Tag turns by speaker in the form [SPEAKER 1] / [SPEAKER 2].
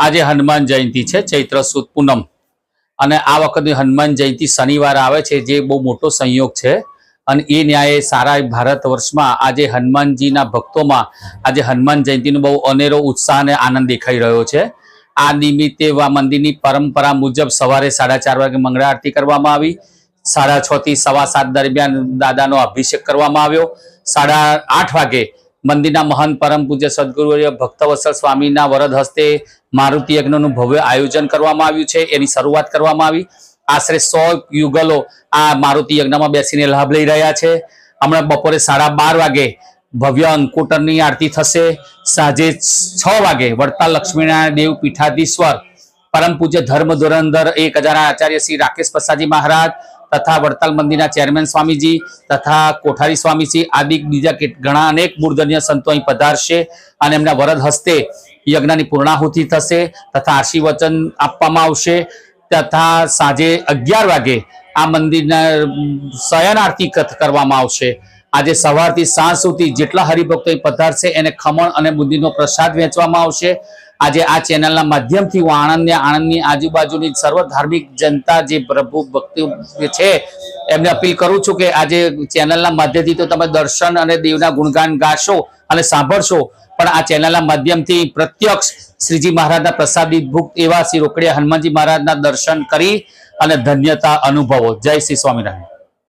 [SPEAKER 1] આજે હનુમાન જયંતિ છે, ચૈત્ર સુદ પૂનમ. અને આ વખતની હનુમાન જયંતિ શનિવાર આવે છે, જે બહુ મોટો સંયોગ છે. અને એ ન્યાયે સારા ભારત વર્ષમાં આજે હનુમાનજીના ભક્તોમાં આજે હનુમાન જયંતિનો બહુ અનેરો ઉત્સાહ અને આનંદ દેખાઈ રહ્યો છે. આ નિમિત્તે મંદિરની પરંપરા મુજબ સવારે સાડા ચાર વાગે મંગળા આરતી કરવામાં આવી. સાડા છ થી સવા સાત દરમિયાન દાદાનો અભિષેક કરવામાં આવ્યો. સાડા આઠ વાગે મંદિરના મહાન પરમ પૂજ્ય સદગુરુ ભક્તવત્સલ સ્વામીના વરદ હસ્તે મારુતિ યજ્ઞનું ભવ્ય આયોજન કરવામાં આવ્યું છે. એની શરૂઆત કરવામાં આવી. આશરે સો યુગલો આ મારુતિ યજ્ઞમાં બેસીને લાભ લઈ રહ્યા છે. હમણાં બપોરે સાડા બાર વાગે ભવ્ય અંકુટરની આરતી થશે. સાંજે છ વાગે વડતાલ લક્ષ્મીનારાયણ દેવ પીઠાધીશ્વર, પરમ પૂજ્ય ધર્મ ધુરંધર એક હજાર આચાર્ય શ્રી રાકેશ પ્રસાદજી મહારાજ તથા વડતાલ મંદિરના ચેરમેન સ્વામીજી તથા કોઠારી સ્વામીજી આદિ બીજા ઘણા અનેક મૂર્ધન્ય સંતો અહીં પધારશે અને એમના વરદ હસ્તે યજ્ઞની પૂર્ણાહુતિ થશે તથા આશીર્વચન આપવામાં આવશે તથા સાંજે અગિયાર વાગે આ મંદિરના શયન આરતી કરવામાં આવશે. આજે સવારથી સાંજ સુધી જેટલા હરિભક્તો પધારશે એને ખમણ અને બુદ્ધિનો પ્રસાદ વહેંચવામાં આવશે. આજે આ ચેનલના માધ્યમથી હું આણંદને, આણંદની આજુબાજુની સર્વ ધાર્મિક જનતા જે પ્રભુ ભક્તિ છે, એમને અપીલ કરું છું કે આજે ચેનલના માધ્યમથી તો તમે દર્શન અને દેવના ગુણગાન ગાશો અને સાંભળશો, પણ આ ચેનલના માધ્યમથી પ્રત્યક્ષ શ્રીજી મહારાજના પ્રસાદી ભુક્ત એવા શ્રી રોકડિયા હનુમાનજી મહારાજના દર્શન કરી અને ધન્યતા અનુભવો. જય શ્રી સ્વામિનારાયણ.